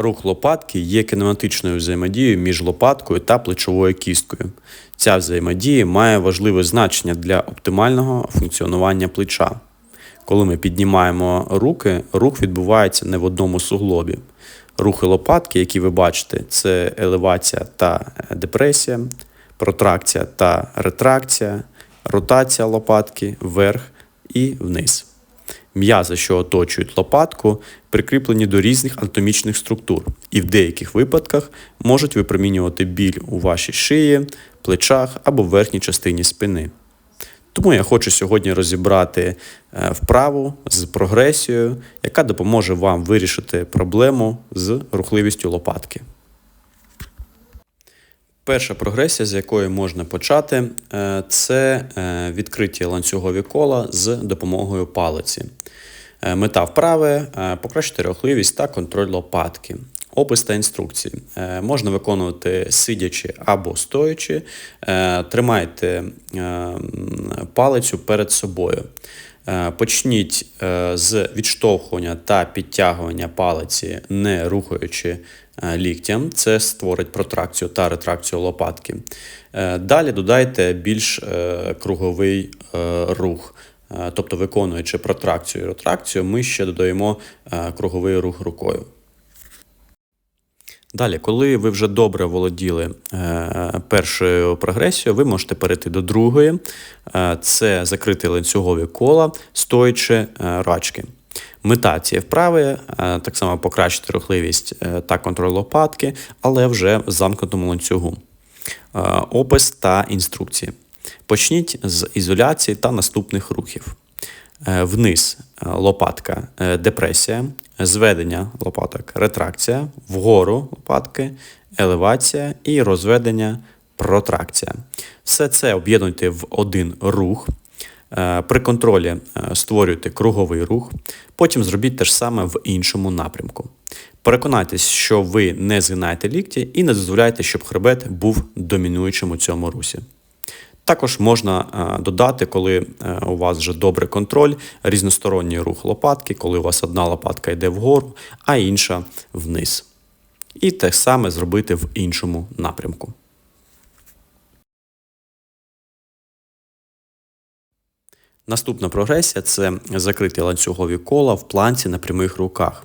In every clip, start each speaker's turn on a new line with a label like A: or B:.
A: Рух лопатки є кінематичною взаємодією між лопаткою та плечовою кісткою. Ця взаємодія має важливе значення для оптимального функціонування плеча. Коли ми піднімаємо руки, рух відбувається не в одному суглобі. Рухи лопатки, які ви бачите, це елевація та депресія, протракція та ретракція, ротація лопатки вверх і вниз. М'язи, що оточують лопатку, прикріплені до різних анатомічних структур і в деяких випадках можуть випромінювати біль у вашій шиї, плечах або верхній частині спини. Тому я хочу сьогодні розібрати е, вправу з прогресією, яка допоможе вам вирішити проблему з рухливістю лопатки. Перша прогресія, з якої можна почати, е, це е, відкриті ланцюгові кола з допомогою палиці. Е, Мета вправи покращити рухливість та контроль лопатки. Опис та інструкції. Можна виконувати сидячи або стоячи. Тримайте палицю перед собою. Е, Почніть е, з відштовхування та підтягування палиці, не рухаючи е, ліктям. Це створить протракцію та ретракцію лопатки. Далі додайте більш круговий рух. Тобто, виконуючи протракцію і ретракцію, ми ще додаємо круговий рух рукою. Далі, коли ви вже добре володіли е, першою прогресією, ви можете перейти до другої. Е, це закрити ланцюгові кола, стоячи е, рачки. Мета цієї вправи так само покращити рухливість та контроль лопатки, але вже в замкнутому ланцюгу. Опис та інструкції. Почніть з ізоляції та наступних рухів. Е, Вниз е, лопатка е, депресія, зведення лопаток ретракція, вгору лопатки елевація і розведення протракція. Все це об'єднуйте в один рух. При контролі створюйте круговий рух, потім зробіть те ж саме в іншому напрямку. Переконайтесь, що ви не згинаєте лікті і не дозволяйте, щоб хребет був домінуючим у цьому русі. Також можна е, додати, коли е, у вас вже добрий контроль, різносторонній рух лопатки, коли у вас одна лопатка йде вгору, а інша вниз. І те саме зробити в іншому напрямку. Наступна прогресія це закриті ланцюгові кола в планці на прямих руках.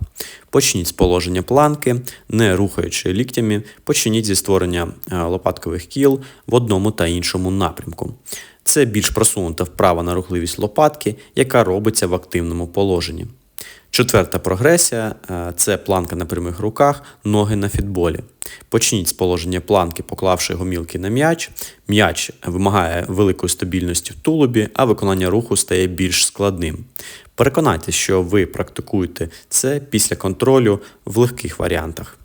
A: Почніть з положення планки, не рухаючи ліктями, почніть зі створення е, лопаткових кіл в одному та іншому напрямку. Це більш просунута вправа на рухливість лопатки, яка робиться в активному положенні. Четверта прогресія е, це планка на прямих руках, ноги на фітболі. Почніть з положення планки, поклавши гомілки на м'яч. М'яч вимагає великої стабільності в тулубі, а виконання руху стає більш складним. Переконайтеся, що ви практикуєте це після контролю в легких варіантах.